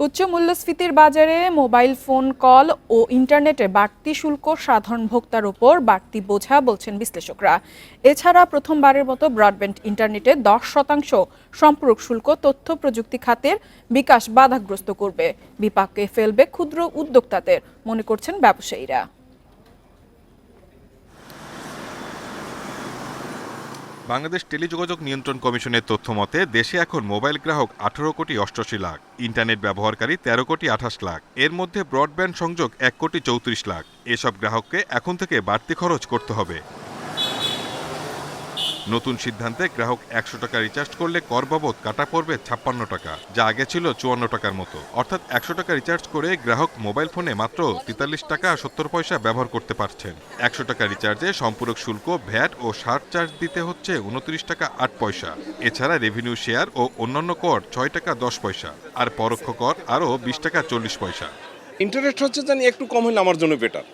উচ্চ মূল্যস্ফীতির বাজারে মোবাইল ফোন কল ও ইন্টারনেটে বাড়তি শুল্ক সাধারণ ভোক্তার ওপর বাড়তি বোঝা বলছেন বিশ্লেষকরা। এছাড়া প্রথমবারের মতো ব্রডব্যান্ড ইন্টারনেটে দশ শতাংশ সম্পূরক শুল্ক তথ্য প্রযুক্তি খাতের বিকাশ বাধাগ্রস্ত করবে। বিপাকে ফেলবে ক্ষুদ্র উদ্যোক্তাদের, মনে করছেন ব্যবসায়ীরা। বাংলাদেশ টেলিযোগাযোগ নিয়ন্ত্রণ কমিশনের তথ্য মতে, দেশে এখন মোবাইল গ্রাহক আঠারো কোটি অষ্টআশি লাখ, ইন্টারনেট ব্যবহারকারী তেরো কোটি আঠাশ লাখ, এর মধ্যে ব্রডব্যান্ড সংযোগ এক কোটি চৌত্রিশ লাখ। এসব গ্রাহককে এখন থেকে বাড়তি খরচ করতে হবে। নতুন সিদ্ধান্তে গ্রাহক একশো টাকা রিচার্জ করলে কর বাবদ কাটা পড়বে ছাপ্পান্ন টাকা, যা আগে ছিল চুয়ান্ন টাকার মতো। অর্থাৎ একশো টাকা রিচার্জ করে গ্রাহক মোবাইল ফোনে মাত্র তেতাল্লিশ টাকা সত্তর পয়সা ব্যবহার করতে পারছেন। একশো টাকা রিচার্জে সম্পূরক শুল্ক, ভ্যাট ও সার্চ চার্জ দিতে হচ্ছে উনত্রিশ টাকা আট পয়সা। এছাড়া রেভিনিউ শেয়ার ও অন্যান্য কর ছয় টাকা দশ পয়সা, আর পরোক্ষ কর আরও বিশ টাকা চল্লিশ পয়সা। ইন্টারেস্ট হচ্ছে জানি একটু কম হলে আমার জন্য বেটার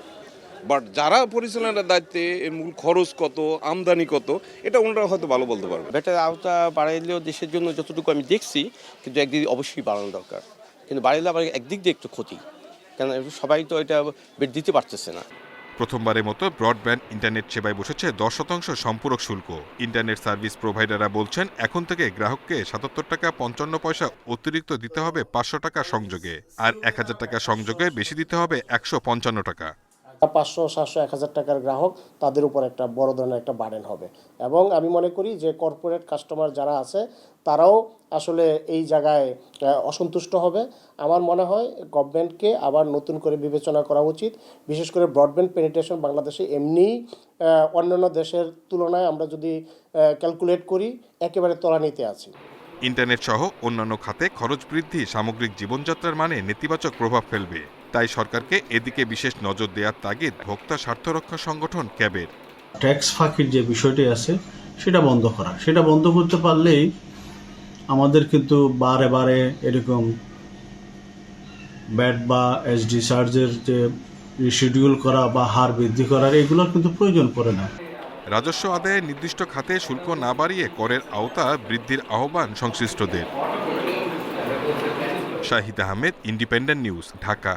বাট যারা পরিচালনার দায়িত্বে এর মূল খরচ কত আমদানি কত এটা ওনারা হয়তো ভালো বলতে পারবে। ব্যাটার আওতা বাড়াইলেও দেশের জন্য যতটুকু আমি দেখছি কিন্তু একদিক অবশ্যই বাড়ানো দরকার। কিন্তু বাড়াইলে আবার একদিক দিয়ে একটু ক্ষতি। কেন সবাই তো এটা বেড দিতে পারতেছে না। প্রথমবারের মতো ব্রডব্যান্ড ইন্টারনেট সেবায় বসেছে দশ শতাংশ সম্পূরক শুল্ক। ইন্টারনেট সার্ভিস প্রোভাইডাররা বলছেন এখন থেকে গ্রাহককে সাতাত্তর টাকা পঞ্চান্ন পয়সা অতিরিক্ত দিতে হবে পাঁচশো টাকা সংযোগে। আর এক হাজার টাকা সংযোগে বেশি দিতে হবে একশো পঞ্চান্ন টাকা। পাঁচশো সাতশো এক হাজার টাকার গ্রাহক তাদের উপর একটা বড় ধরনের একটা বার্ডেন হবে। এবং আমি মনে করি যে কর্পোরেট কাস্টমার যারা আছে তারাও আসলে এই জায়গায় অসন্তুষ্ট হবে। আমার মনে হয় গভর্নমেন্টকে আবার নতুন করে বিবেচনা করা উচিত। বিশেষ করে ব্রডব্যান্ড পেনিট্রেশন বাংলাদেশে এমনিই আহ, অন্যান্য দেশের তুলনায় আমরা যদি ক্যালকুলেট করি একেবারে তলানিতে আছি। ইন্টারনেট সহ অন্যান্য খাতে খরচ বৃদ্ধি সামগ্রিক জীবনযাত্রার মানে নেতিবাচক প্রভাব ফেলবে। তাই সরকারকে এদিকে বিশেষ নজর দেওয়ার তাগিদ ভোক্তা স্বার্থ রক্ষা সংগঠন ক্যাবের। ট্যাক্স ফাঁকির যে বিষয়টি আছে সেটা বন্ধ করা। সেটা বন্ধ করতে পারলেই আমাদের কিন্তু বারে বারে এরকম ব্যাট বা এসডি চার্জের যে রিশিডিউল করা বা হার বৃদ্ধি করার এগুলোর কিন্তু প্রয়োজন পড়ে না। রাজস্ব আদায়ে নির্দিষ্ট খাতে শুল্ক না বাড়িয়ে করের আওতা বৃদ্ধির আহ্বান সংশ্লিষ্টদের। Shahid Ahmed independent news Dhaka.